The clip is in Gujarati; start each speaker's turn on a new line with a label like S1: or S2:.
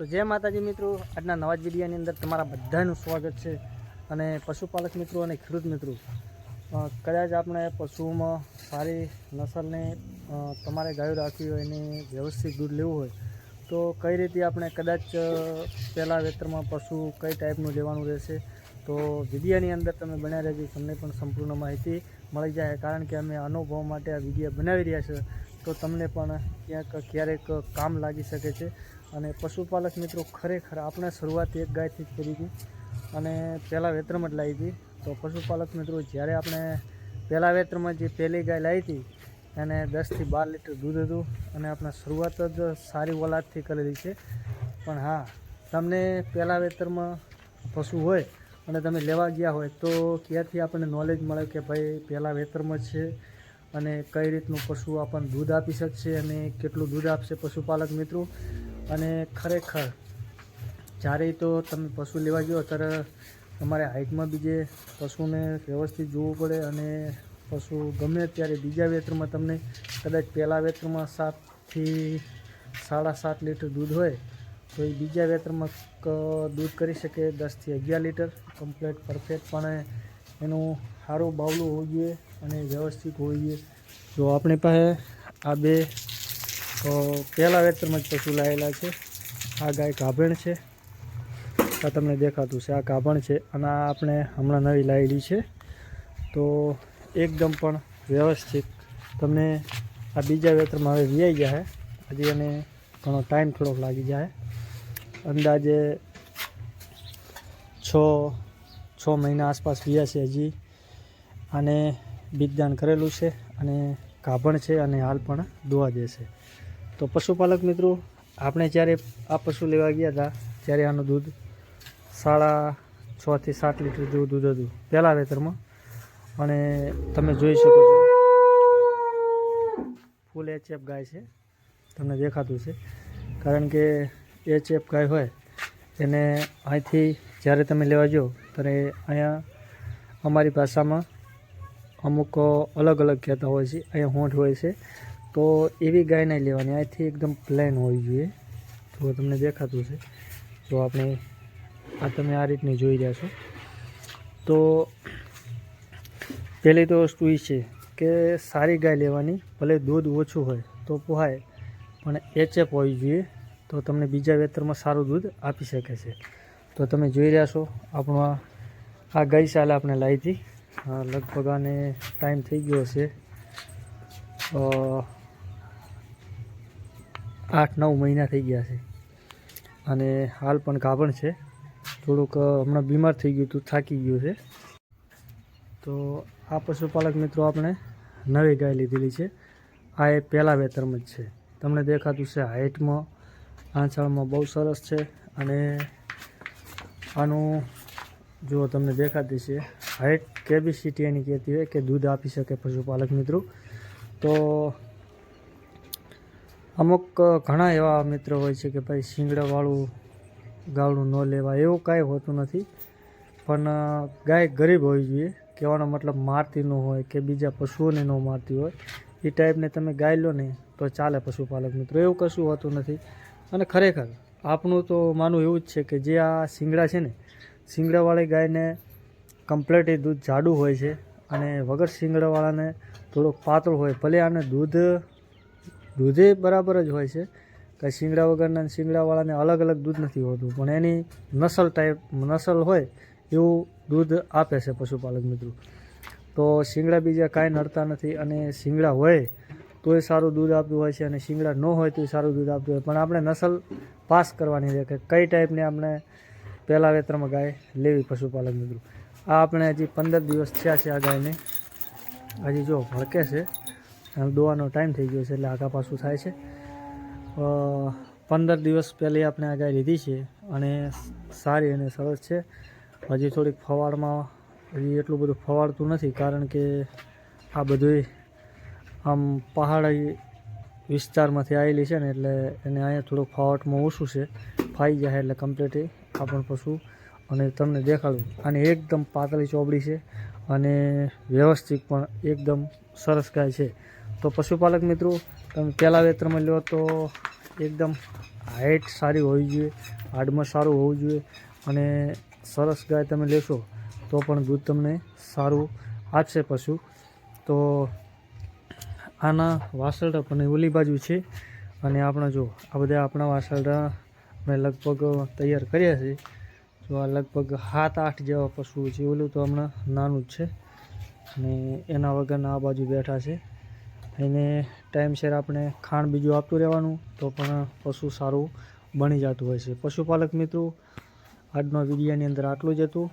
S1: તો જય માતાજી મિત્રો, આજના નવા જ વિડીયોની અંદર તમારા બધાનું સ્વાગત છે. અને પશુપાલક મિત્રો અને ખેડૂત મિત્રો કદાચ આપણે પશુઓમાં સારી નસલને તમારે ગાયો રાખવી હોય એને વ્યવસ્થિત દૂધ લેવું હોય, તો કઈ રીતે આપણે કદાચ પહેલાં વેતરમાં પશુ કઈ ટાઈપનું લેવાનું રહેશે? તો વિડીયાની અંદર તમે બન્યા રહેજો, તમને પણ સંપૂર્ણ માહિતી મળી જાય. કારણ કે અમે અનુભવ માટે આ વિડીયા બનાવી રહ્યા છે. તો તમને પણ ક્યાંક ક્યારેક કામ લાગી શકે છે. અને પશુપાલક મિત્રો ખરેખર આપણે શરૂઆત એક ગાયથી જ કરી હતી અને પહેલાં વેતરમાં જ લાવી હતી. તો પશુપાલક મિત્રો જ્યારે આપણે પહેલાં વેતરમાં જે પહેલી ગાય લાવી હતી, એને દસથી બાર લીટર દૂધ હતું અને આપણે શરૂઆત જ સારી ઓલાદથી કરેલી છે. પણ હા, તમને પહેલાં વેતરમાં પશુ હોય અને તમે લેવા ગયા હોય, તો ક્યાંથી આપણને નોલેજ મળે કે ભાઈ પહેલાં વેતરમાં છે અને કઈ રીતનું પશુ આપણને દૂધ આપી શકશે અને કેટલું દૂધ આપશે પશુપાલક મિત્રો? અને ખરેખર જ્યારે તો તમે પશુ લેવા જાઓ ત્યારે તમારે હાઇટમાં બી જે પશુને વ્યવસ્થિત જોવું પડે અને પશુ ગમે ત્યારે બીજા વેતરમાં તમને કદાચ પહેલાં વેતરમાં સાતથી સાડા સાત લીટર દૂધ હોય, તો એ બીજા વેતરમાં દૂધ કરી શકે દસથી અગિયાર લીટર કમ્પ્લેટ પરફેક્ટ પણ એનું સારું બાવલું હોવું જોઈએ અને વ્યવસ્થિત હોવું જોઈએ. જો આપણી પાસે આ બે તો પહેલાં વેતરમાં જ પશુ લાવેલા છે. આ ગાય ગાભણ છે. આ તમને દેખાતું છે. આ ગાભણ છે અને આ આપણે હમણાં નવી લાવેલી છે. તો એકદમ પણ વ્યવસ્થિત તમને આ બીજા વેતરમાં હવે વ્યાઈ જાય. હજી એને ઘણો ટાઈમ થોડોક લાગી જાય. અંદાજે છ છ મહિના આસપાસ વ્યા છે હજી. આને બીજદાન કરેલું છે અને ગાભણ છે અને હાલ પણ દોવા દેશે તો પશુપાલક મિત્રો, આપણે જ્યારે આ પશુ લેવા ગયા હતા, ત્યારે આનું દૂધ સાડા છથી સાત લીટર જેવું દૂધ હતું, પહેલાં વેતરમાં. અને તમે જોઈ શકો છો, ફૂલ એચએફ ગાય છે, તમને દેખાતું છે કારણ કે એચએફ ગાય હોય, એને અહીંથી જ્યારે તમે લેવા જાઓ, ત્યારે અહીંયા અમારી ભાષામાં અમુક અલગ અલગ કહેતા હોય છે, અહીંયા હોંઠ હોય છે. તો એવી ગાય નહીં લેવાની. અહીંથી એકદમ પ્લેન હોવી જોઈએ. જો તમને દેખાતું છે તો આપણે આ તમે આ રીતની જોઈ રહ્યા છો. તો પહેલી તો વસ્તુ એ છે કે સારી ગાય લેવાની ભલે દૂધ ઓછું હોય તો પોહાય પણ એચએફ હોવી જોઈએ. તો તમને બીજા વેતરમાં સારું દૂધ આપી શકે છે. તો તમે જોઈ રહ્યા છો આપણો આ ગઈ સાલે આપણે લાવી હતી. લગભગ આને ટાઈમ થઈ ગયો અ, આઠ નવ મહિના થઈ ગયા છે. અને હાલ પણ ગાભણ છે. થોડુંક હમણાં બીમાર થઈ ગયું હતું, થાકી ગયું છે. તો આ પશુપાલક મિત્રો આપણે નવી ગાય લીધેલી છે. આ એ પહેલાં વેતરમાં જ છે. તમને દેખાતું છે હાઇટમાં આંચળમાં બહુ સરસ છે અને આનું જો તમને દેખાતી છે હાઇટ કેપેસિટી એની કહેતી હોય કે દૂધ આપી શકે પશુપાલક મિત્રો. તો અમુક ઘણા એવા મિત્રો હોય છે કે ભાઈ શિંગડાવાળું ગાવડું ન લેવાય, એવું કાંઈ હોતું નથી. પણ ગાય ગરીબ હોવી જોઈએ, કહેવાનો મતલબ મારતી ન હોય કે બીજા પશુઓને ન મારતી હોય. એ ટાઈપને તમે ગાય લો ને તો ચાલે પશુપાલક મિત્રો, એવું કશું હોતું નથી. અને ખરેખર આપણું તો માનવું એવું જ છે કે જે આ શિંગડા છે ને, શિંગડાવાળી ગાયને કમ્પ્લેટ એ દૂધ જાડું હોય છે અને વગર શિંગડાવાળાને થોડુંક પાતળું હોય, ભલે આને દૂધ દૂધે બરાબર જ હોય છે. કાંઈ શિંગડા વગરના શિંગડાવાળાને અલગ અલગ દૂધ નથી હોતું. પણ એની નસલ ટાઈપ નસલ હોય એવું દૂધ આપે છે પશુપાલક મિત્રો. તો શિંગડા બીજા કાંઈ નડતા નથી અને શિંગડા હોય તો એ સારું દૂધ આપતું હોય છે અને શિંગડા ન હોય તો એ સારું દૂધ આપતું હોય. પણ આપણે નસલ પાસ કરવાની છે કે કઈ ટાઈપની આપણે પહેલાં વેતરમાં ગાય લેવી પશુપાલક મિત્રો. આ આપણે હજી પંદર દિવસ થયા છે આ ગાયને. હજી જો ભડકે છે. દોવાનો ટાઈમ થઈ ગયો છે એટલે આગા પાછું થાય છે. પંદર દિવસ પહેલી આપણે આ ગાય લીધી છે અને સારી અને સરસ છે. હજી થોડીક ફવાડમાં હજી એટલું બધું ફવાડતું નથી કારણ કે આ બધું આમ પહાડી વિસ્તારમાંથી આવેલી છે ને એટલે એને અહીંયા થોડુંક ફાવટમાં ઓછું છે. ફાઈ જાય એટલે કમ્પ્લીટ આપણું પશુ અને તમને દેખાડું. આની એકદમ પાતળી ચોબડી છે અને વ્યવસ્થિત પણ એકદમ સરસ ગાય છે. તો પશુપાલક મિત્રો, તમે પહેલાં વેતરમાં લો તો એકદમ હાઇટ સારી હોવી જોઈએ, હાડમાં સારું હોવું જોઈએ અને સરસ ગાય તમે લેશો તો પણ દૂધ તમને સારું આપશે પશુ. તો આના વાસરડા પણ ઓલી બાજુ છે અને આપણે જો, આ બધા આપણા વાસરડા મેં લગભગ તૈયાર કર્યા છે. તો આ લગભગ સાત, આઠ જેવા પશુઓ છે, ઓલું તો હમણાં નાનું જ છે અને એના વગરના આ બાજુ બેઠા છે. એને ટાઈમસર આપણે ખાણ બીજું આપતું રહેવાનું તો પણ પશુ સારું બની જતું હોય છે. પશુપાલક મિત્રો, આજનો વિડીયાની અંદર આટલું જ હતું.